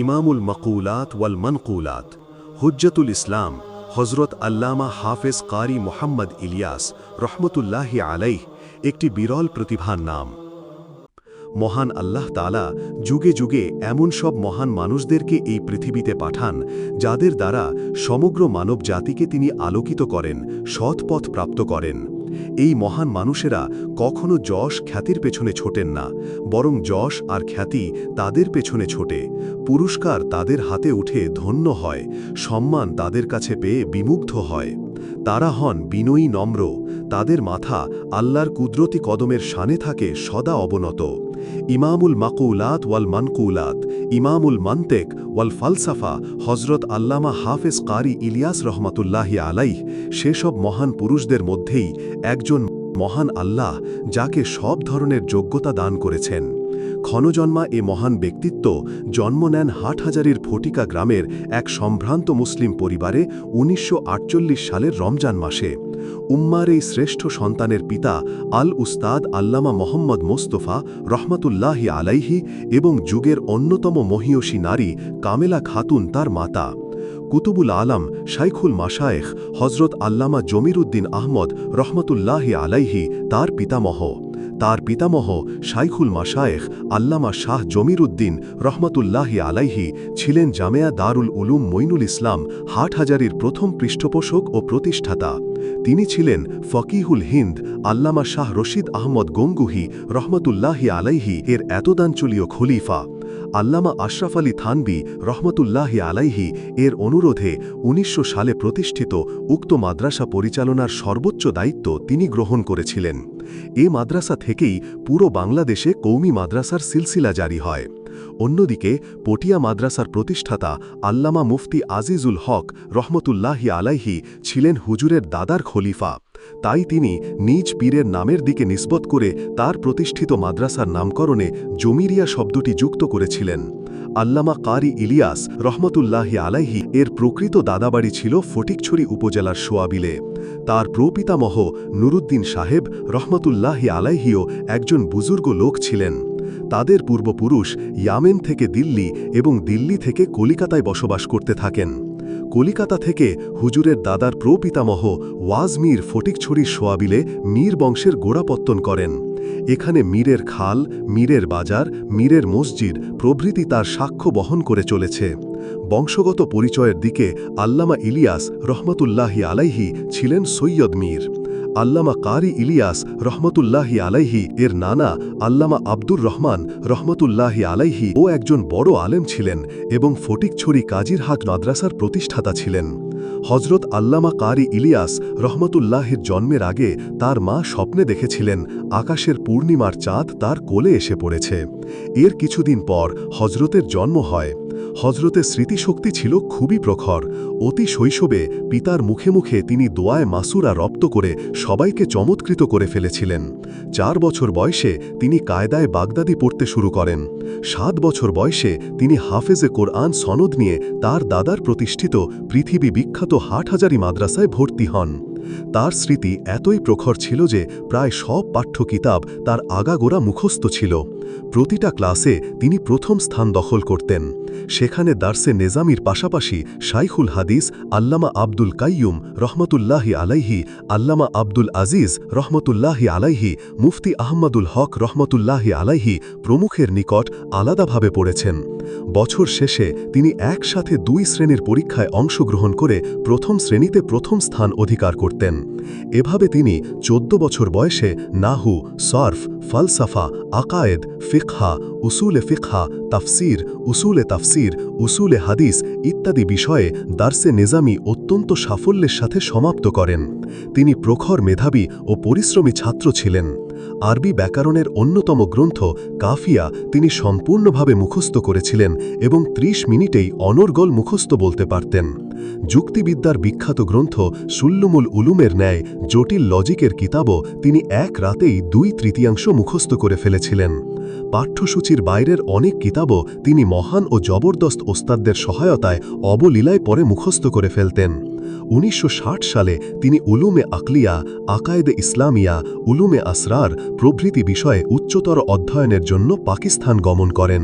ইমামুল মকুলাত ওয়াল মনকুলাত হুজ্জতুল ইসলাম হজরত আল্লামা হাফেজ কারি মোহাম্মদ ইলিয়াস রহমতুল্লাহি আলাইহ একটি বিরল প্রতিভার নাম মহান আল্লাহ তালা যুগে যুগে এমন সব মহান মানুষদেরকে এই পৃথিবীতে পাঠান, যাদের দ্বারা সমগ্র মানব জাতিকে তিনি আলোকিত করেন সৎপথ প্রাপ্ত করেন। এই মহান মানুষেরা কখনো যশ খ্যাতির পেছনে ছোটেন না, বরং যশ আর খ্যাতি তাদের পেছনে ছোটে। পুরস্কার তাদের হাতে উঠে ধন্য হয়, সম্মান তাদের কাছে পেয়ে বিমুগ্ধ হয়। তারা হন বিনয়ী নম্র, তাদের মাথা আল্লাহর কুদরতি কদমের শানে থাকে সদা অবনত। ইমামুল মাকুলাত ওয়াল মানকুলাত, ইমামুল মান্তেক ওয়াল ফালসাফা হজরত আল্লামা হাফেজ কারি ইলিয়াস রহমতুল্লাহি আলাইহ, সেসব মহান পুরুষদের মধ্যেই একজন মহান আল্লাহ যাকে সব ধরনের যোগ্যতা দান করেছেন। ক্ষণজন্মা এ মহান ব্যক্তিত্ব জন্ম নেন হাটহাজারির ফটিকা গ্রামের এক সম্ভ্রান্ত মুসলিম পরিবারে উনিশশো আটচল্লিশ সালের রমজান মাসে। উম্মার এই শ্রেষ্ঠ সন্তানের পিতা আল উস্তাদ আল্লামা মোহাম্মদ মোস্তফা রহমতুল্লাহি আলাইহি এবং যুগের অন্যতম মহিয়সী নারী কামেলা খাতুন তার মাতা। কুতুবুল আলম শাইখুল মাশায়েখ হজরত আল্লামা জমিরুদ্দিন আহমদ রহমতুল্লাহি আলাইহি তার পিতামহ। তার পিতামহ শাইখুল মাশায়েখ আল্লামা শাহ জমির উদ্দিন রহমতুল্লাহি আলাইহি ছিলেন জামেয়া দারুল উলুম মইনুল ইসলাম হাটহাজারির প্রথম পৃষ্ঠপোষক ও প্রতিষ্ঠাতা। তিনি ছিলেন ফকিহুল হিন্দ আল্লামা শাহ রশিদ আহমদ গঙ্গুহি রহমতুল্লাহি আলাইহি এর এতদাঞ্চলীয় খলিফা। আল্লামা আশরাফ আলী থানবি রহমতুল্লাহি আলাইহি এর অনুরোধে উনিশশো সালে প্রতিষ্ঠিত উক্ত মাদ্রাসা পরিচালনার সর্বোচ্চ দায়িত্ব তিনি গ্রহণ করেছিলেন। এ মাদ্রাসা থেকেই পুরো বাংলাদেশে কৌমি মাদ্রাসার সিলসিলা জারি হয়। অন্যদিকে পটিয়া মাদ্রাসার প্রতিষ্ঠাতা আল্লামা মুফতি আজিজুল হক রহমতুল্লাহি আলাইহি ছিলেন হুজুরের দাদার খলিফা। তাই তিনি নিজ পীরের নামের দিকে নিসবত করে তার প্রতিষ্ঠিত মাদ্রাসার নামকরণে জমিরিয়া শব্দটি যুক্ত করেছিলেন। আল্লামা কারি ইলিয়াস রহমতুল্লাহি আলাইহি এর প্রকৃত দাদাবাড়ি ছিল ফটিকছড়ি উপজেলার সোয়াবিলে। তার প্রপিতামহ নুরুদ্দিন সাহেব রহমতুল্লাহি আলাইহিও একজন বুজুর্গ লোক ছিলেন। তাদের পূর্বপুরুষ ইয়ামেন থেকে দিল্লি এবং দিল্লি থেকে কলিকাতায় বসবাস করতে থাকেন। কলিকাতা থেকে হুজুরের দাদার প্রপিতামহ ওয়াজ মীর ফটিকছড়ির সোয়াবিলে মীর বংশের গোড়াপত্তন করেন। এখানে মীরের খাল, মীরের বাজার, মীরের মসজিদ প্রভৃতি তার সাক্ষ্য বহন করে চলেছে। বংশগত পরিচয়ের দিকে আল্লামা ইলিয়াস রহমতুল্লাহি আলাইহি ছিলেন সৈয়দ মীর। আল্লামা কারি ইলিয়াস রহমতুল্লাহি আলাইহি এর নানা আল্লামা আব্দুর রহমান রহমতুল্লাহি আলাইহি ও একজন বড় আলেম ছিলেন এবং ফটিকছড়ি কাজিরহাট মাদ্রাসার প্রতিষ্ঠাতা ছিলেন। হজরত আল্লামা কারি ইলিয়াস রহমতুল্লাহির জন্মের আগে তার মা স্বপ্নে দেখেছিলেন আকাশের পূর্ণিমার চাঁদ তার কোলে এসে পড়েছে। এর কিছুদিন পর হজরতের জন্ম হয়। হজরতের স্মৃতিশক্তি ছিল খুবই প্রখর। অতি শৈশবে পিতার মুখে মুখে তিনি দোয়ায় মাসুরা রপ্ত করে সবাইকে চমৎকৃত করে ফেলেছিলেন। চার বছর বয়সে তিনি কায়দায় বাগদাদি পড়তে শুরু করেন। সাত বছর বয়সে তিনি হাফেজে কোরআন সনদ নিয়ে তার দাদার প্রতিষ্ঠিত পৃথিবী বিখ্যাত হাটহাজারি মাদ্রাসায় ভর্তি হন। তার স্মৃতি এতই প্রখর ছিল যে প্রায় সব পাঠ্য কিতাব তার আগাগোড়া মুখস্থ ছিল। প্রতিটা ক্লাসে তিনি প্রথম স্থান দখল করতেন। সেখানে দার্সে নেজামির পাশাপাশি শাইখুল হাদিস, আল্লামা আব্দুল কাইয়ুম রহমতুল্লাহি আলাইহি, আল্লামা আব্দুল আজিজ রহমতুল্লাহি আলাইহি, মুফতি আহমদুল হক রহমতুল্লাহি আলাইহি প্রমুখের নিকট আলাদাভাবে পড়েছেন। বছর শেষে তিনি একসাথে দুই শ্রেণির পরীক্ষায় অংশগ্রহণ করে প্রথম শ্রেণীতে প্রথম স্থান অধিকার করতেন। এভাবে তিনি চোদ্দ বছর বয়সে নাহু, সর্ফ, ফালসাফা, আকায়েদ ফিকহা, উসুলে ফিকহা, তাফসির, উসুলে তাফসির, উসুলে হাদিস ইত্যাদি বিষয়ে দার্সে নেজামি অত্যন্ত সাফল্যের সাথে সমাপ্ত করেন। তিনি প্রখর মেধাবী ও পরিশ্রমী ছাত্র ছিলেন। আরবি ব্যাকরণের অন্যতম গ্রন্থ কাফিয়া তিনি সম্পূর্ণভাবে মুখস্থ করেছিলেন এবং ৩০ মিনিটেই অনর্গল মুখস্থ বলতে পারতেন। যুক্তিবিদ্যার বিখ্যাত গ্রন্থ সুল্লুমুল উলুমের ন্যায় জটিল লজিকের কিতাবও তিনি এক রাতেই দুই তৃতীয়াংশ মুখস্থ করে ফেলেছিলেন। পাঠ্যসূচির বাইরের অনেক কিতাবও তিনি মহান ও জবরদস্ত ওস্তাদদের সহায়তায় অবলীলায় পরে মুখস্থ করে ফেলতেন। উনিশশো সালে তিনি উলুমে আকলিয়া, আকায়েদে ইসলামিয়া, উলুমে আসরার প্রভৃতি বিষয়ে উচ্চতর অধ্যয়নের জন্য পাকিস্তান গমন করেন।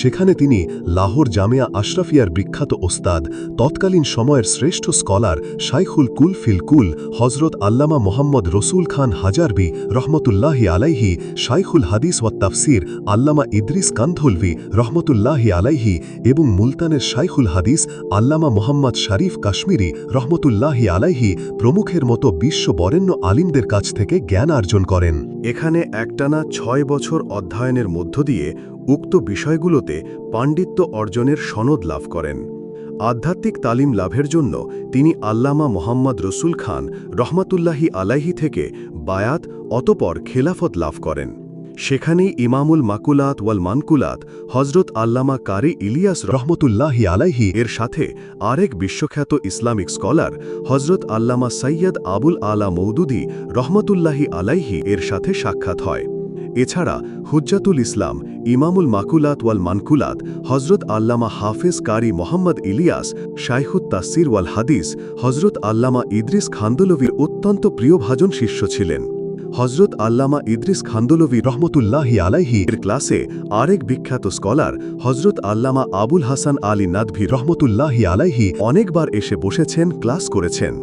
সেখানে তিনি লাহোর জামিয়া আশরাফিয়ার বিখ্যাত ওস্তাদ, তৎকালীন সময়ের শ্রেষ্ঠ স্কলার শাইখুল কুল ফিল কুল হজরত আল্লামা মোহাম্মদ রসুল খান হাজারবি রহমতুল্লাহি আলাইহি, শাইখুল হাদিস ওয়া তাফসির আল্লামা ইদ্রিস কান্ধলভি রহমতুল্লাহি আলাইহি এবং মুলতানের শাইখুল হাদিস আল্লামা মোহাম্মদ শরীফ কাশ্মীরি রহমতুল্লাহি আলাইহি প্রমুখের মতো বিশ্ব বরেণ্য আলিমদের কাছ থেকে জ্ঞান অর্জন করেন। এখানে একটানা ছয় বছর অধ্যয়নের মধ্য দিয়ে উক্ত বিষয়গুলোতে পাণ্ডিত্য অর্জনের সনদ লাভ করেন। আধ্যাত্মিক তালিম লাভের জন্য তিনি আল্লামা মোহাম্মদ রসুল খান রহমাতুল্লাহি আলাইহি থেকে বায়াত, অতপর খেলাফত লাভ করেন। সেখানেই ইমামুল মাকুলাত ওয়াল মানকুলাত হজরত আল্লামা কারি ইলিয়াস রহমতুল্লাহি আলাইহি এর সাথে আরেক বিশ্বখ্যাত ইসলামিক স্কলার হজরত আল্লামা সৈয়দ আবুল আলা মৌদুদি রহমতুল্লাহি আলাইহি এর সাথে সাক্ষাৎ হয়। এছাড়া হুজ্জাতুল ইসলাম, ইমামুল মাকুলাত ওয়াল মানকুলাত হজরত আল্লামা হাফেজ কারি মোহাম্মদ ইলিয়াস, শাইখুত তাসির ওয়াল হাদিস হজরত আল্লামা ইদ্রিস খান্দলভির অত্যন্ত প্রিয়ভাজন শিষ্য ছিলেন। হজরত আল্লামা ইদ্রিস খান্দলভি রহমতুল্লাহি আলাইহি এর ক্লাসে আরেক বিখ্যাত স্কলার হজরত আল্লামা আবুল হাসান আলী নাদভি রহমতুল্লাহি আলাইহি অনেকবার এসে বসেছেন, ক্লাস করেছেন।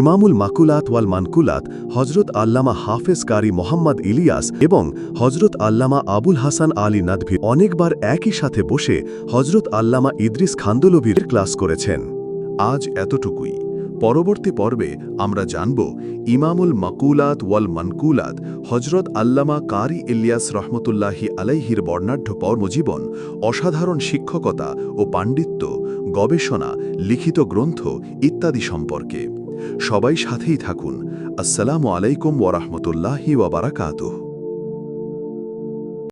ইমামুল মাকুলাত ওয়াল মানকুলাত, হজরত আল্লামা হাফেজ কারি মোহাম্মদ ইলিয়াস এবং হজরত আল্লামা আবুল হাসান আলী নাদভি অনেকবার একই সাথে বসে হজরত আল্লামা ইদ্রিস খান্দলভির ক্লাস করেছেন। আজ এতটুকুই। পরবর্তী পর্বে আমরা জানব ইমামুল মাকুলাত ওয়াল মানকুলাত হজরত আল্লামা কারি ইলিয়াস রহমতুল্লাহি আলাইহির বর্ণাঢ্য কর্মজীবন, অসাধারণ শিক্ষকতা ও পাণ্ডিত্য, গবেষণা, লিখিত গ্রন্থ ইত্যাদি সম্পর্কে। সবাই সাথেই থাকুন। আসসালামু আলাইকুম ওয়ারহমতুল্লাহি ওয়াবারাকাতুহ